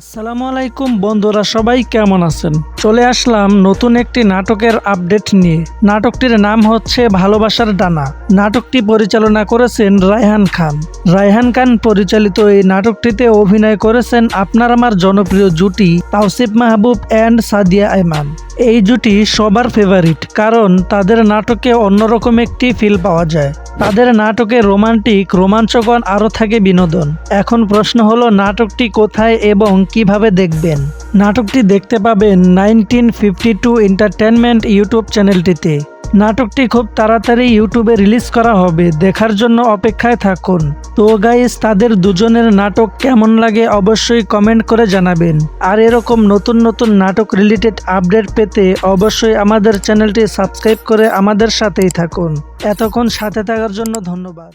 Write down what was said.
আসসালামু আলাইকুম বন্ধুরা, সবাই কেমন আছেন? চলে আসলাম নতুন একটি নাটকের আপডেট নিয়ে। নাটকটির নাম হচ্ছে ভালোবাসার ডানা। নাটকটি পরিচালনা করেছেন রায়হান খান। রায়হান খান পরিচালিত এই নাটকটিতে অভিনয় করেছেন আপনার আমার জনপ্রিয় জুটি তাওসিফ মাহবুব অ্যান্ড সাদিয়া আইমান এই জুটি সবার ফেভারিট কারণ তাদের নাটকে অন্যরকম একটি ফিল পাওয়া যায়। তাদের নাটকে রোমান্টিক, রোমাঞ্চকর আরও থাকে বিনোদন। এখন প্রশ্ন হলো, নাটকটি কোথায় এবং কীভাবে দেখবেন? নাটকটি দেখতে পাবেন nineteen fifty two entertainment YouTube চ্যানেলটিতে। নাটকটি খুব তাড়াতাড়ি ইউটিউবে রিলিজ করা হবে। দেখার জন্য অপেক্ষায় থাকুন। তো গাইস তাদের দুজনের নাটক কেমন লাগে অবশ্যই কমেন্ট করে জানাবেন। আর এরকম নতুন নতুন নাটক রিলেটেড আপডেট পেতে অবশ্যই আমাদের চ্যানেলটি সাবস্ক্রাইব করে আমাদের সাথেই থাকুন। এতক্ষণ সাথে থাকার জন্য ধন্যবাদ।